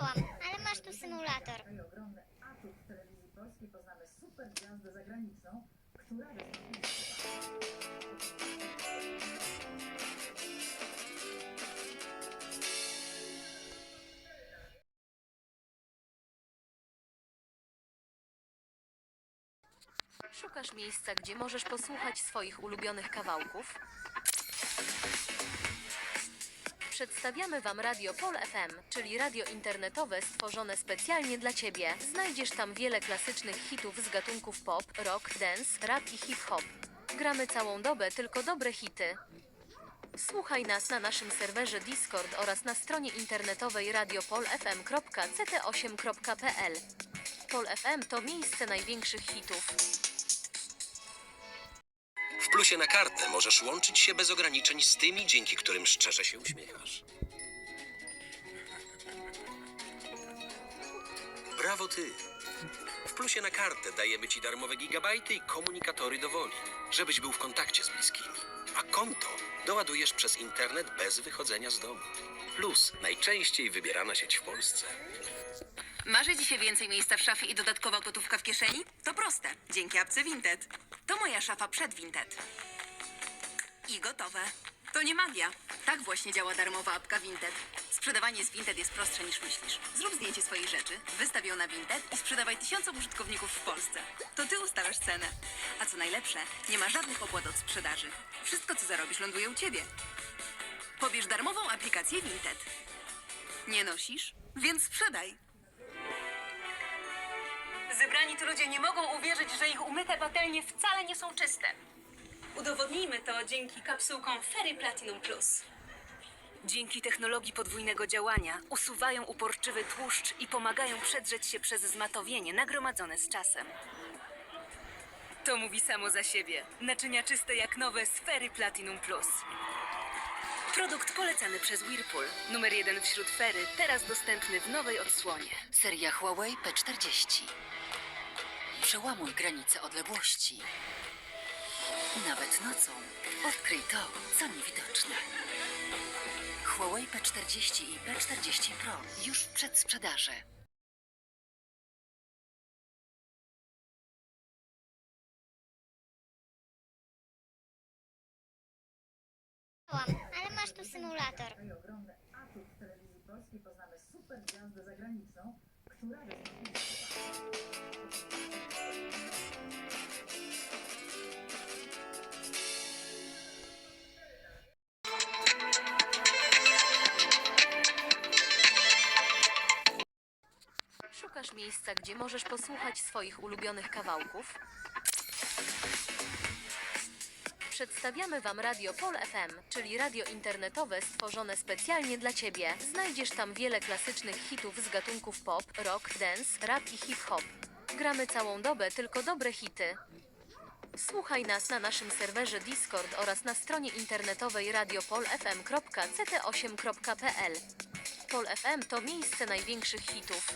Ale masz tu symulator. Szukasz miejsca, gdzie możesz posłuchać swoich ulubionych kawałków? Przedstawiamy Wam Radio Pol FM, czyli radio internetowe stworzone specjalnie dla Ciebie. Znajdziesz tam wiele klasycznych hitów z gatunków pop, rock, dance, rap i hip-hop. Gramy całą dobę tylko dobre hity. Słuchaj nas na naszym serwerze Discord oraz na stronie internetowej radiopolfm.ct8.pl. Pol FM to miejsce największych hitów. Plusie na kartę możesz łączyć się bez ograniczeń z tymi, dzięki którym szczerze się uśmiechasz. Brawo ty! W plusie na kartę dajemy ci darmowe gigabajty i komunikatory do woli, żebyś był w kontakcie z bliskimi. A konto doładujesz przez internet bez wychodzenia z domu. Plus najczęściej wybierana sieć w Polsce. Marzy ci się więcej miejsca w szafie i dodatkowa gotówka w kieszeni? To proste. Dzięki apce Vinted. To moja szafa przed Vinted. I gotowe. To nie magia. Tak właśnie działa darmowa apka Vinted. Sprzedawanie z Vinted jest prostsze niż myślisz. Zrób zdjęcie swojej rzeczy, wystaw ją na Vinted i sprzedawaj tysiącom użytkowników w Polsce. To ty ustalasz cenę. A co najlepsze, nie ma żadnych opłat od sprzedaży. Wszystko, co zarobisz, ląduje u ciebie. Pobierz darmową aplikację Vinted. Nie nosisz? Więc sprzedaj. Zebrani tu ludzie nie mogą uwierzyć, że ich umyte patelnie wcale nie są czyste. Udowodnijmy to dzięki kapsułkom Ferry Platinum Plus. Dzięki technologii podwójnego działania usuwają uporczywy tłuszcz i pomagają przedrzeć się przez zmatowienie nagromadzone z czasem. To mówi samo za siebie. Naczynia czyste jak nowe z Ferry Platinum Plus. Produkt polecany przez Whirlpool. Numer jeden wśród Ferry, teraz dostępny w nowej odsłonie. Seria Huawei P40. Przełamuj granice odległości. Nawet nocą odkryj to, co niewidoczne. Huawei P40 i P40 Pro już w przedsprzedaży. Ale masz tu symulator. I ogromny atut telewizji polskiej poznamy super gwiazdę zagraniczną, która wystąpi Szukasz miejsca, gdzie możesz posłuchać swoich ulubionych kawałków? Przedstawiamy Wam Radio Pol FM, czyli radio internetowe stworzone specjalnie dla Ciebie. Znajdziesz tam wiele klasycznych hitów z gatunków pop, rock, dance, rap i hip-hop. Gramy całą dobę tylko dobre hity. Słuchaj nas na naszym serwerze Discord oraz na stronie internetowej radiopolfm.ct8.pl. Pol FM to miejsce największych hitów.